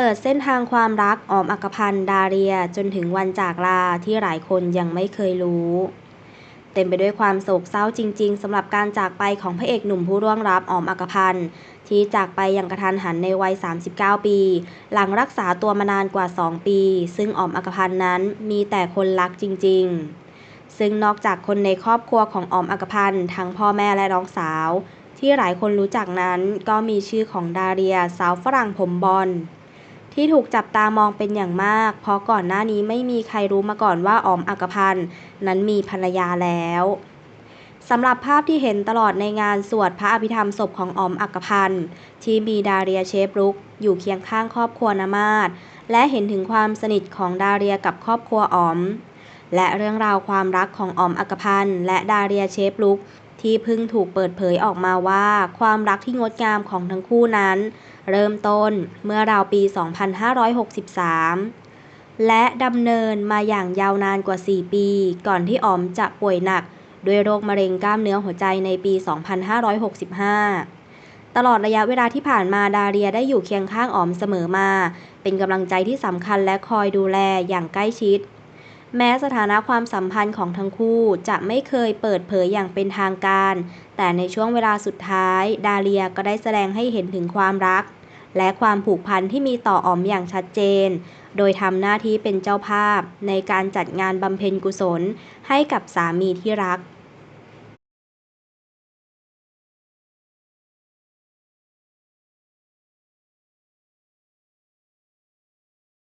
เปิดเส้นทางความรักออมอักพันธ์ดาเรียจนถึงวันจากลาที่หลายคนยังไม่เคยรู้ เต็มไปด้วยความโศกเศร้าจริง ๆสำหรับการจากไปของพระเอกหนุ่มผู้ร่วงรับออมอักพันธ์ที่จากไปอย่างกระทันหันในวัย 39 ปี หลังรักษาตัวมานานกว่า 2 ปี ซึ่งออมอักพันธ์นั้นมีแต่คนรักจริง ๆ ซึ่งนอกจากคนในครอบครัวของออมอักพันธ์ทั้งพ่อแม่และน้องสาว ที่หลายคนรู้จักนั้นก็มีชื่อของดาเรียสาวฝรั่งผมบอล ที่ถูกจับตามองเป็นอย่างมาก เพราะก่อนหน้านี้ไม่มีใครรู้มาก่อนว่าออมอักพันธ์นั้นมีภรรยาแล้วสำหรับภาพที่เห็นตลอดในงานสวดพระอภิธรรมศพของออมอักพันธ์ที่มีดาเรียเชฟรุก อยู่เคียงข้างครอบครัวนามาศและเห็นถึงความสนิทของดาเรียกับครอบครัวออม และเรื่องราวความรักของออมอักพันธ์และดาเรียเชฟลุก ที่เพิ่งถูกเปิดเผยออกมาว่าความรักที่งดงามของทั้งคู่นั้น เริ่มต้นเมื่อราวปี 2563 และดำเนินมาอย่างยาวนานกว่า 4 ปี ก่อนที่ออมจะป่วยหนัก ด้วยโรคมะเร็งกล้ามเนื้อหัวใจในปี 2565 ตลอดระยะเวลาที่ผ่านมาดาเรียได้อยู่เคียงข้างออมเสมอมา เป็นกำลังใจที่สำคัญและคอยดูแลอย่างใกล้ชิด แม้สถานะความสัมพันธ์ของทั้งคู่จะไม่เคยเปิดเผยอย่างเป็นทางการ แต่ในช่วงเวลาสุดท้าย ดาเลียก็ได้แสดงให้เห็นถึงความรัก และความผูกพันที่มีต่อออมอย่างชัดเจน โดยทำหน้าที่เป็นเจ้าภาพในการจัดงานบำเพ็ญกุศลให้กับสามีที่รัก